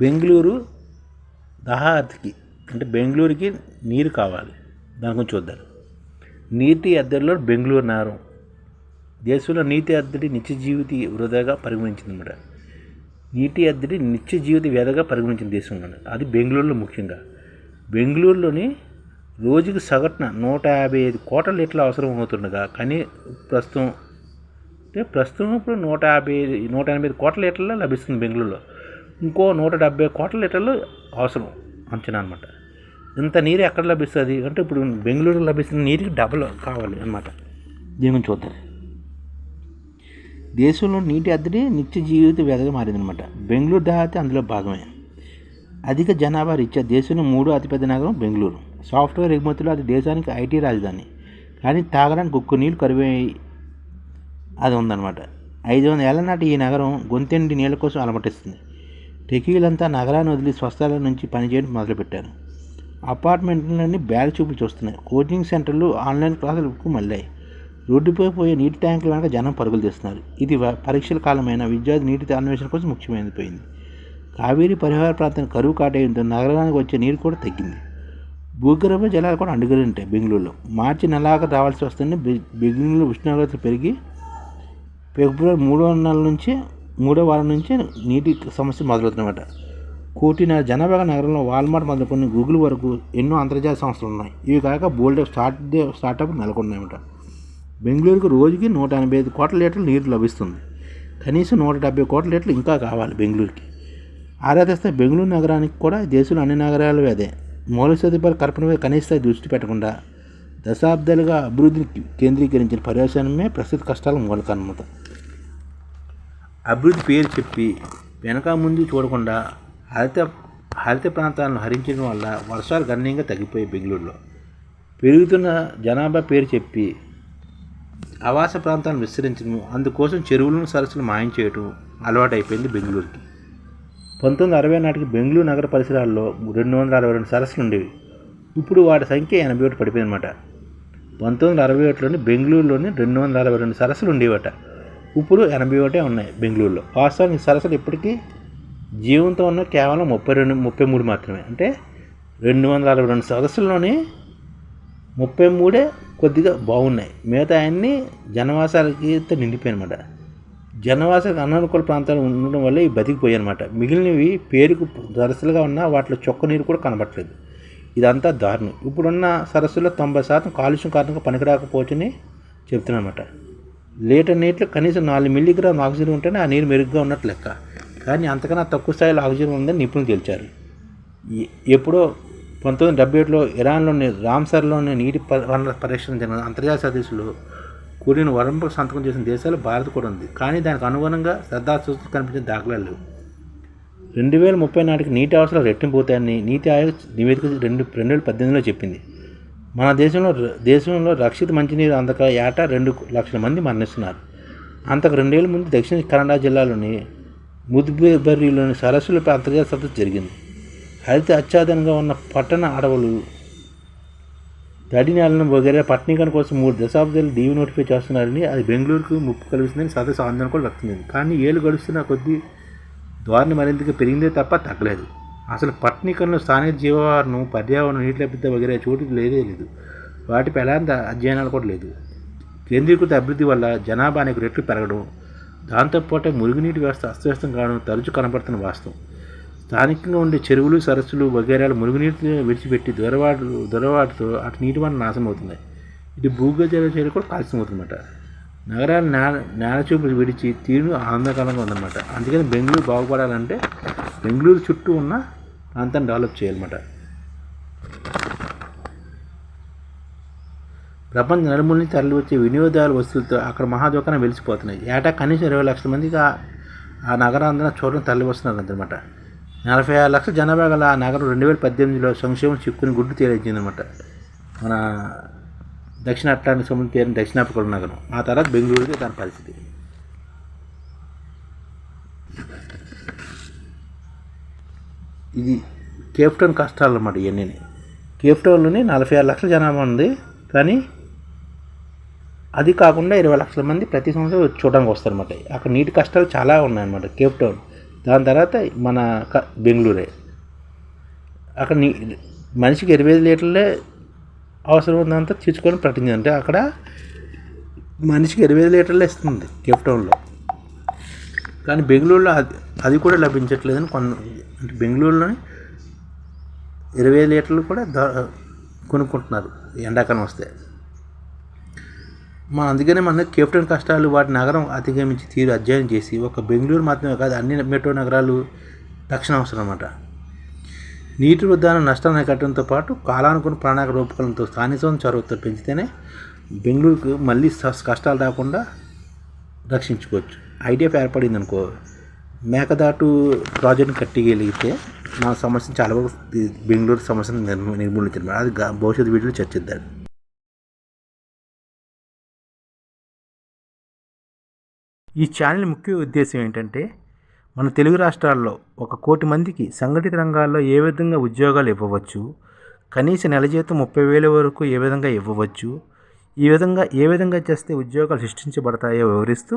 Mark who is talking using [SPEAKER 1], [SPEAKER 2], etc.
[SPEAKER 1] బెంగళూరు దహాత్కి అంటే బెంగళూరుకి నీరు కావాలి. దాని గురించి చూద్దాం. నీటి ఎద్దడిలో బెంగళూరు నగరం దేశంలో నీటి అద్దడి నిత్య జీవిత వృధాగా పరిగణించిందన్నమాట నీటి ఎద్దడి నిత్య జీవిత వ్యధగా పరిగణించిన దేశంలో అది బెంగళూరులో ముఖ్యంగా. బెంగళూరులోని రోజుకి సగటున నూట యాభై ఐదు కోట్ల లీటర్లు అవసరం అవుతుండగా కానీ ప్రస్తుతం అంటే ప్రస్తుతం ఇప్పుడు నూట యాభై నూట ఎనభై ఐదు కోట్ల లీటర్లు లభిస్తుంది బెంగళూరులో. ఇంకో నూట డెబ్బై కోట్ల లీటర్లు అవసరం అంచనా అనమాట ఇంత నీరు ఎక్కడ లభిస్తుంది? అంటే ఇప్పుడు బెంగళూరులో లభిస్తున్న నీరుకి డబల్ కావాలి అనమాట దీని గురించి చూద్దాం. దేశంలో నీటి అద్దడి నిత్య జీవిత వ్యధగా మారిందనమాట బెంగళూరు దహాతి అందులో భాగమే. అధిక జనాభా రీత్యా దేశంలో మూడో అతిపెద్ద నగరం బెంగళూరు. సాఫ్ట్వేర్ ఎగుమతులు అది దేశానికి ఐటీ రాజధాని. కానీ తాగడానికి ఒక్క నీళ్ళు కరువై అది ఉందన్నమాట. ఐదు వందల ఏళ్ళ నాటి ఈ నగరం గొంతెండి నీళ్ళ కోసం అలమటిస్తుంది. టెకీలంతా నగరాన్ని వదిలి స్వస్థలాల నుంచి పనిచేయడం మొదలుపెట్టారు. అపార్ట్మెంట్లన్నీ బ్యాగ్ చూపులు చూస్తున్నాయి. కోచింగ్ సెంటర్లు ఆన్లైన్ క్లాసులకు మళ్ళాయి. రోడ్డుపై పోయే నీటి ట్యాంకుల వెనక జనం పరుగులు తీస్తున్నారు. ఇది పరీక్షల కాలమైన విద్యార్థి నీటి అన్వేషణ కోసం ముఖ్యమైనది పోయింది. కావేరీ పరిహార ప్రాంతం కరువు కాటేయడంతో నగరానికి వచ్చే నీరు కూడా తగ్గింది. భూగర్భ జలాలు కూడా అడుగులుంటాయి బెంగళూరులో. మార్చి నెలాఖరు రావాల్సి వస్తుంది బెంగళూరులో ఉష్ణోగ్రతలు పెరిగి ఫిబ్రవరి మూడో నెల నుంచి మూడో వారం నుంచి నీటి సమస్య మొదలవుతుందన్నమాట కోటిన్నర జనాభా నగరంలో వాల్మార్ట్ మొదలుకొని గూగుల్ వరకు ఎన్నో అంతర్జాతీయ సంస్థలు ఉన్నాయి. ఇవి కాక బోల్డ్ స్టార్ట్ స్టార్టప్ నెలకొన్నాయన్నమాట. బెంగళూరుకు రోజుకి నూట ఎనభై ఐదు కోట్ల లీటర్లు నీరు లభిస్తుంది. కనీసం నూట డెబ్బై కోట్ల లీటర్లు ఇంకా కావాలి బెంగళూరుకి. ఆరాధిస్తే బెంగళూరు నగరానికి కూడా దేశంలో అన్ని నగరాలు అదే. మౌలిక సదుపాయాల కల్పన మీద కనీస దృష్టి పెట్టకుండా దశాబ్దాలుగా అభివృద్ధిని కేంద్రీకరించిన పర్యవసానమే ప్రస్తుత కష్టాల మూలకన్నమాట. అభివృద్ధి పేరు చెప్పి వెనక ముందు చూడకుండా హరిత హరిత ప్రాంతాలను హరించడం వల్ల వర్షాలు గణనీయంగా తగ్గిపోయాయి బెంగళూరులో. పెరుగుతున్న జనాభా పేరు చెప్పి ఆవాస ప్రాంతాలను విస్తరించడం అందుకోసం చెరువులను సరస్సులు మాయం చేయడం అలవాటైపోయింది బెంగళూరుకి. పంతొమ్మిది అరవై నాటికి బెంగళూరు నగర పరిసరాల్లో రెండు వందల అరవై రెండు సరస్సులు ఉండేవి. ఇప్పుడు వాటి సంఖ్య ఎనభై ఒకటి పడిపోయిందన్నమాట. పంతొమ్మిది వందల అరవై ఒకటిలోని బెంగళూరులోని రెండు వందల అరవై రెండు సరస్సులు ఉండేవట. ఇప్పుడు ఎనభై ఒకటే ఉన్నాయి బెంగళూరులో. వాస్తవానికి సరసలు సరస్సులు ఇప్పటికీ జీవంతో ఉన్న కేవలం ముప్పై రెండు ముప్పై మూడు మాత్రమే. అంటే రెండు వందల అరవై రెండు సదస్సుల్లోని ముప్పై మూడే కొద్దిగా బాగున్నాయి. మిగతా అన్ని జనవాసాలకి నిండిపోయాయి జనవాసాలకు అననుకూల ప్రాంతాలు ఉండడం వల్ల ఇవి బతికిపోయాయి అనమాట మిగిలినవి పేరుకు సరస్సులుగా ఉన్న వాటిలో చొక్క నీరు కూడా కనబట్టలేదు ఇదంతా దారుణం. ఇప్పుడున్న సరస్సులో తొంభై శాతం కాలుష్యం కారణంగా పనికిరాకపోవచ్చని చెప్తున్నమాట లీటర్ నీటిలో కనీసం నాలుగు మిల్లీగ్రామ్ ఆక్సిజన్ ఉంటేనే ఆ నీరు మెరుగ్గా ఉన్నట్లు లెక్క. కానీ అంతకన్నా తక్కువ స్థాయిలో ఆక్సిజన్ ఉందని నిపుణులు తేల్చారు. ఎప్పుడో పంతొమ్మిది డెబ్బై ఏడులో ఇరాన్లోని రామ్సర్లోని నీటి వనరుల పరీక్షణ జరిగిన అంతర్జాతీయ సదస్సులో కూడిన వరంపు సంతకం చేసిన దేశాలు భారత్ కూడా ఉంది. కానీ దానికి అనుగుణంగా శ్రద్ధాసూచనలు కనిపించిన దాఖలాలు లేవు. రెండు వేల ముప్పై నాటికి నీటి అవసరాలు రెట్టింపు పోతాయని నీతి ఆయోగ్ నివేదిక రెండు రెండు వేల పద్దెనిమిదిలో చెప్పింది. మన దేశంలో దేశంలో రక్షిత మంచినీరు అందక ఏటా రెండు లక్షల మంది మరణిస్తున్నారు. అంతకు రెండేళ్ళ ముందు దక్షిణ కన్నడ జిల్లాలోని ముద్బెర్రీలోని సరస్సులపై అంతర్జాతీయ సభ జరిగింది. హరిత అత్యాధనంగా ఉన్న పట్టణ అడవులు తడి నేలను వగేరే పట్టణీకరణ కోసం మూడు దశాబ్దాలు డీవీ నోటిఫై చేస్తున్నారని అది బెంగళూరుకు ముప్పు కలిగిస్తుందని సదస్సు ఆందోళన కూడా వ్యక్తమైంది. కానీ ఏళ్ళు గడుస్తున్న కొద్దీ ధోరణి మరింతగా పెరిగిందే తప్ప తగ్గలేదు. అసలు పట్టణీకరణలో స్థానిక జీవవారును పర్యావరణం నీటి లభ్యత వగేరే చోటుకి లేదే లేదు. వాటిపై ఎలాంటి అధ్యయనాలు కూడా లేదు. కేంద్రీకృత అభివృద్ధి వల్ల జనాభా అనేక రెట్లు పెరగడం దాంతోపాటు మురుగునీటి వ్యవస్థ అస్తవ్యస్తం కావడం తరచు కనబడుతున్న వాస్తవం. స్థానికంగా ఉండే చెరువులు సరస్సులు వగేరాలు మురుగునీటిని విడిచిపెట్టి దొరవాటు దొరవాటుతో అటు నీటి వనరు నాశనం అవుతున్నాయి ఇది భూగర్భ జల చర్య కూడా కాలుష్యం అవుతుందన్నమాట నగరాలు నేల నేల చూపులు విడిచి తీరు ఆందోళనగా ఉందన్నమాట. అందుకని బెంగళూరు బాగుపడాలంటే బెంగళూరు చుట్టూ ఉన్న ప్రాంతాన్ని డెవలప్ చేయాలన్నమాట. ప్రపంచ నలుమూల నుంచి తరలి వచ్చే వినియోగదారుల వస్తువులతో అక్కడ మహాదుకాణం వెలిసిపోతున్నాయి. ఏటా కనీసం ఇరవై లక్షల మందికి ఆ- నగరాంధ్ర చూడడం తరలి వస్తున్నారు అనమాట నలభై ఆరు లక్షల జనాభా గల ఆ నగరం రెండు వేల పద్దెనిమిదిలో సంక్షేమం చిక్కుని గుడ్డు తేలించిందనమాట మన దక్షిణ అట్లాంటిక్ సముద్రం తీరిన దక్షిణాఫ్రికా నగరం. ఆ తర్వాత బెంగళూరుకి దాని పరిస్థితి. ఇది కేప్టౌన్ కష్టాలు అన్నమాట ఇవన్నీ కేప్టౌన్లోనే నలభై ఆరు లక్షల జనాభా ఉంది. కానీ అది కాకుండా ఇరవై లక్షల మంది ప్రతి సంవత్సరం చూడడానికి వస్తారన్నమాట. అక్కడ నీటి కష్టాలు చాలా ఉన్నాయన్నమాట కేప్ టౌన్. దాని తర్వాత మన క- బెంగళూరే. అక్కడ నీ మనిషికి ఇరవై ఐదు లీటర్లే అవసరం ఉందంతా తెచ్చుకొని ప్రకటించింది. అంటే అక్కడ మనిషికి ఇరవై ఐదు లీటర్లే ఇస్తుంది కేప్ టౌన్లో. కానీ బెంగళూరులో అది అది కూడా లభించట్లేదని కొన్న అంటే బెంగళూరులోని ఇరవై ఐదు లీటర్లు కూడా ద కొనుక్కుంటున్నారు ఎండాకాలం వస్తే. మన అందుకనే మన కెప్టెన్ కష్టాలు వాటి నగరం అధిగమించి తీరు అధ్యయనం చేసి ఒక బెంగళూరు మాత్రమే కాదు అన్ని మెట్రో నగరాలు రక్షణ అవసరం అన్నమాట. నీటి వృద్ధాన నష్టాన్ని కట్టడంతో పాటు కాలానుకున్న ప్రణాళిక రూపకలంతో స్థానిక చొరవతో పెంచితేనే బెంగళూరుకు మళ్ళీ స- కష్టాలు రాకుండా రక్షించుకోవచ్చు. ఐడిఎఫ్ ఏర్పడింది అనుకో మేకదాటు ప్రాజెక్ట్ని కట్టగలిగితే మా సమస్యను చాలా వరకు బెంగళూరు సమస్యను నిర్మూలించారు అది భవిష్యత్తు వీటిలో చర్చిద్దాం. ఈ ఛానల్ ముఖ్య ఉద్దేశం ఏంటంటే మన తెలుగు రాష్ట్రాల్లో ఒక కోటి మందికి సంఘటిత రంగాల్లో ఏ విధంగా ఉద్యోగాలు ఇవ్వవచ్చు కనీస నెల జీతం ముప్పై వేల వరకు ఏ విధంగా ఇవ్వవచ్చు ఈ విధంగా ఏ విధంగా చేస్తే ఉద్యోగాలు సృష్టించబడతాయో వివరిస్తూ